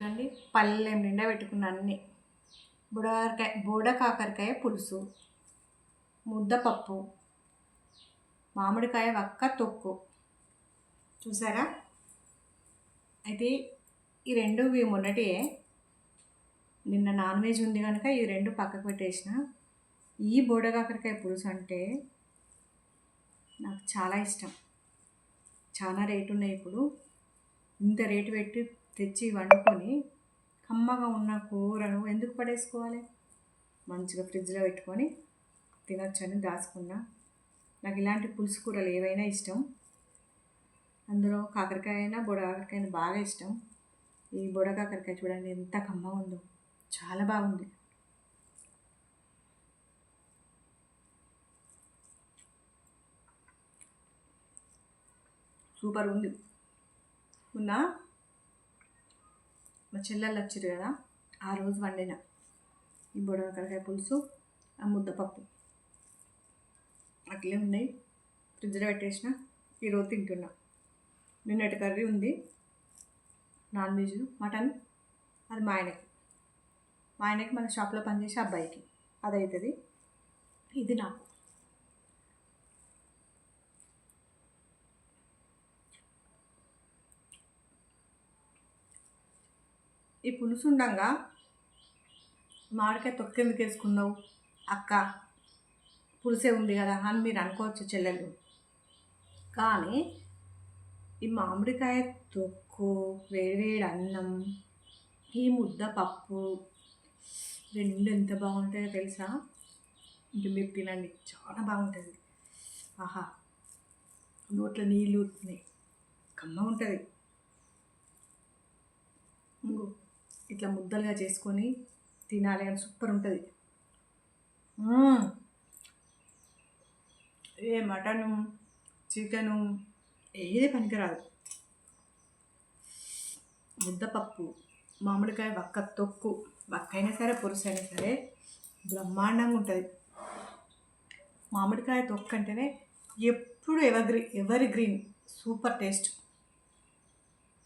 చూడండి. పల్లెం నిండా పెట్టుకున్న అన్ని. బుడకాయ బోడ కాకరకాయ పులుసు ముద్దపప్పు మామిడికాయ వక్క తొక్కు. చూసారా? అయితే ఈ రెండు ఇవి మొన్నటియే. నిన్న నాన్ వెజ్ ఉంది కనుక ఈ రెండు పక్కకు పెట్టేసిన. ఈ బోడకాకరకాయ పులుసు అంటే నాకు చాలా ఇష్టం. చాలా రేటు ఉన్నాయి ఇప్పుడు. ఇంత రేటు పెట్టి తెచ్చి వండుకొని కమ్మగా ఉన్న కూరను ఎందుకు పడేసుకోవాలి? మంచిగా ఫ్రిడ్జ్లో పెట్టుకొని తినొచ్చని దాచుకున్నా. నాకు ఇలాంటి పులుసు కూరలు ఏవైనా ఇష్టం. అందులో కాకరకాయ అయినా బొడ కాకరకాయ అయినా బాగా ఇష్టం. ఈ బుడ కాకరకాయ చూడండి ఎంత కమ్మగా ఉందో. చాలా బాగుంది. సూపర్ ఉంది. ఉన్నా? మా చెల్లెళ్ళు వచ్చారు కదా ఆ రోజు వండిన. ఈ బుడకాకరకాయ పులుసు ఆ ముద్దపప్పు అట్లే ఉన్నాయి. ఫ్రిడ్జ్లో పెట్టేసిన ఈరోజు తింటున్నా. నిన్నటి కర్రీ ఉంది నాన్ వెజ్ మటన్ అది మా ఆయనకి. మా ఆయనకి మన షాప్లో పనిచేసే అబ్బాయికి. అది అవుతుంది ఇది నాకు. ఈ పులుసు ఉండగా. మామిడికాయ తొక్కెందుకు వేసుకున్నావు? అక్క పులుసే ఉంది కదా అని మీరు అనుకోవచ్చు చెల్లెలు. కానీ ఈ మామిడికాయ తొక్కు వేడివేడి అన్నం ఈ ముద్ద పప్పు రెండు ఎంత బాగుంటాయో తెలుసా? ఇంక మీరు తినండి చాలా బాగుంటుంది. ఆహా నోట్లో నీళ్ళు కమ్మ ఉంటుంది ఇంకో ఇట్లా ముద్దలుగా చేసుకొని తినాలి అని సూపర్ ఉంటుంది. ఏ మటను చికెను ఏది పనికిరాదు. ముద్దపప్పు మామిడికాయ వక్క తొక్కు వక్కైనా అయినా సరే పురుసైనా సరే బ్రహ్మాండంగా ఉంటుంది. మామిడికాయ తొక్కు అంటేనే ఎప్పుడు evergreen evergreen super taste.